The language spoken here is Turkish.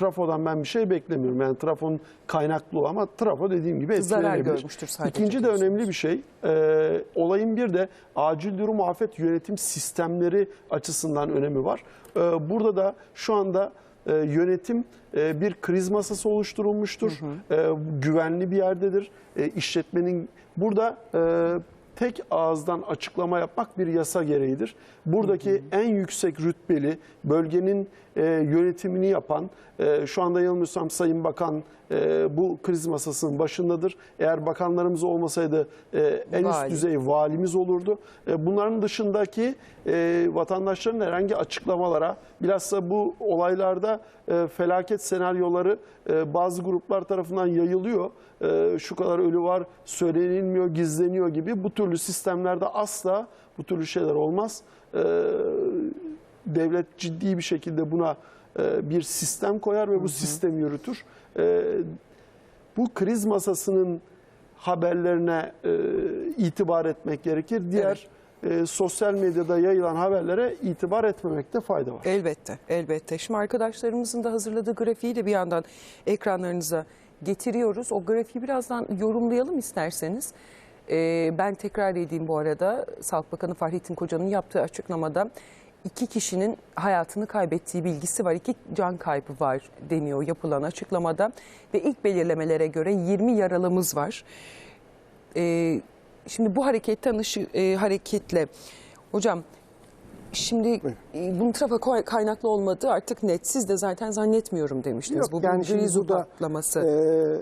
Trafodan ben bir şey beklemiyorum. Yani trafonun kaynaklı ama trafo dediğim gibi etkilenebilir. İkinci de önemli bir şey. e, olayın bir de acil durum afet yönetim sistemleri açısından önemi var. E, burada da şu anda e, yönetim e, bir kriz masası oluşturulmuştur. E, güvenli bir yerdedir. E, işletmenin burada e, tek ağızdan açıklama yapmak bir yasa gereğidir. Buradaki en yüksek rütbeli bölgenin e, yönetimini yapan, e, şu anda yanılmıyorsam Sayın Bakan e, bu kriz masasının başındadır. Eğer bakanlarımız olmasaydı e, en Vali. üst düzey valimiz olurdu. E, bunların dışındaki e, vatandaşların herhangi açıklamalara, bilhassa bu olaylarda e, felaket senaryoları e, bazı gruplar tarafından yayılıyor. E, şu kadar ölü var, söylenilmiyor, gizleniyor gibi bu türlü sistemlerde asla bu türlü şeyler olmaz. E, devlet ciddi bir şekilde buna e, bir sistem koyar ve bu sistemi yürütür. E, bu kriz masasının haberlerine e, itibar etmek gerekir. Diğer e, sosyal medyada yayılan haberlere itibar etmemekte fayda var. Elbette, elbette. Şimdi arkadaşlarımızın da hazırladığı grafiği de bir yandan ekranlarınıza getiriyoruz. O grafiği birazdan yorumlayalım isterseniz. Ee, ben tekrar edeyim bu arada. Sağlık Bakanı Fahrettin Koca'nın yaptığı açıklamada iki kişinin hayatını kaybettiği bilgisi var. İki can kaybı var deniyor yapılan açıklamada. Ve ilk belirlemelere göre 20 yaralımız var. Ee, şimdi bu hareketten ışı- e, hareketle hocam şimdi e, bunun trafa kaynaklı olmadığı artık net. Siz de zaten zannetmiyorum demiştiniz. Yok, bu yani bir grizu patlaması. Ee,